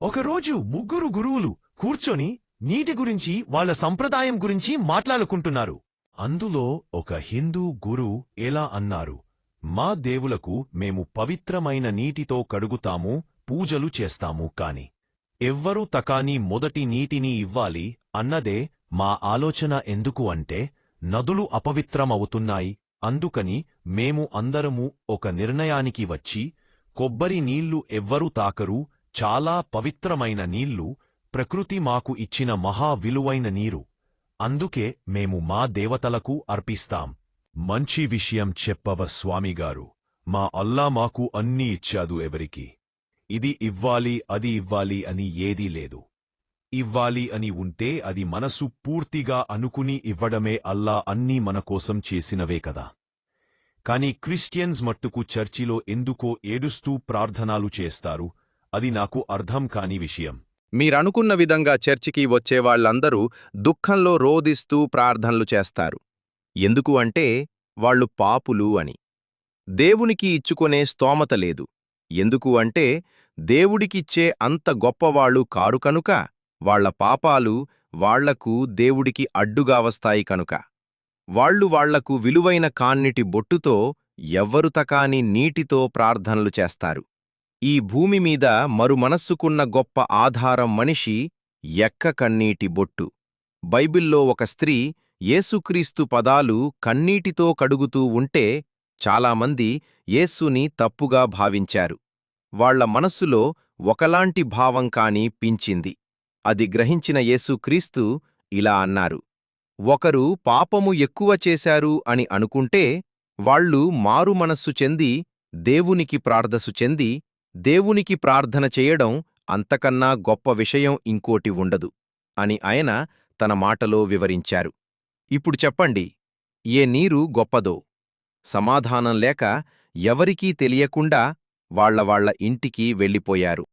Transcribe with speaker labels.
Speaker 1: ఒకరోజు ముగ్గురు గురువులు కూర్చొని నీటి గురించి వాళ్ళ సంప్రదాయం గురించి మాట్లాడుకుంటున్నారు. అందులో ఒక హిందూ గురు ఎలా అన్నారు మా దేవులకు మేము పవిత్రమైన నీటితో కడుగుతాము పూజలు చేస్తాము కాని ఎవ్వరూ తకాని మొదటి నీటిని ఇవ్వాలి అన్నదే మా ఆలోచన ఎందుకు అంటే నదులు అపవిత్రమవుతున్నాయి అందుకని మేము అందరము ఒక నిర్ణయానికి వచ్చి కొబ్బరి నీళ్ళు ఎవ్వరూ తాకరు చాలా పవిత్రమైన నీళ్ళు ప్రకృతి మాకు ఇచ్చిన మహా విలువైన నీరు. అందుకే మేము మా దేవతలకు అర్పిస్తాం. మంచి విషయం చెప్పవ స్వామిగారు. మా అల్లా మాకు అన్నీ ఇచ్చాదు ఎవరికి. ఇది ఇవ్వాలి అది ఇవ్వాలి అని ఏదీ లేదు. ఇవ్వాలి అని ఉంటే అది మనసు పూర్తిగా అనుకుని ఇవ్వడమే అల్లా అన్నీ మనకోసం చేసినవే కదా. కాని క్రిస్టియన్స్ మట్టుకు చర్చిలో ఎందుకో ఏడుస్తూ ప్రార్థనలు చేస్తారు అది నాకు అర్థం కాని విషయం.
Speaker 2: మీరనుకున్న విధంగా చర్చికి వచ్చేవాళ్ళందరూ దుఃఖంలో రోదిస్తూ ప్రార్థనలు చేస్తారు. ఎందుకు అంటే వాళ్ళు పాపులు అని. దేవునికి ఇచ్చుకొనే స్తోమత లేదు. ఎందుకు అంటే దేవుడికిచ్చే అంత గొప్పవాళ్ళు కారు కనుక వాళ్ళ పాపాలు వాళ్ళకు దేవుడికి అడ్డుగా వస్తాయి కనుక. వాళ్ళు వాళ్ళకు విలువైన కాన్నిటి బొట్టుతో ఎవ్వరు తకాని నీటితో ప్రార్థనలు చేస్తారు. ఈ భూమి మీద మరు మనస్సుకున్న గొప్ప ఆధారం మనిషి ఎక్క కన్నీటి బొట్టు. బైబిల్లో ఒక స్త్రీ యేసుక్రీస్తు పదాలు కన్నీటితో కడుగుతూ ఉంటే చాలామంది యేసుని తప్పుగా భావించారు. వాళ్ళ మనస్సులో ఒకలాంటి భావం కాని పించింది. అది గ్రహించిన యేసుక్రీస్తు ఇలా అన్నారు ఒకరు పాపము ఎక్కువ చేశారు అని అనుకుంటే వాళ్ళు మారు మనస్సు చెంది దేవునికి ప్రార్థసు చెంది దేవునికి ప్రార్థన చేయడం అంతకన్నా గొప్ప విషయం ఇంకోటి ఉండదు అని ఆయన తన మాటలో వివరించారు. ఇప్పుడు చెప్పండి ఏ నీరు గొప్పదో? సమాధానం లేక ఎవరికీ తెలియకుండా వాళ్ళవాళ్ళ ఇంటికి వెళ్ళిపోయారు.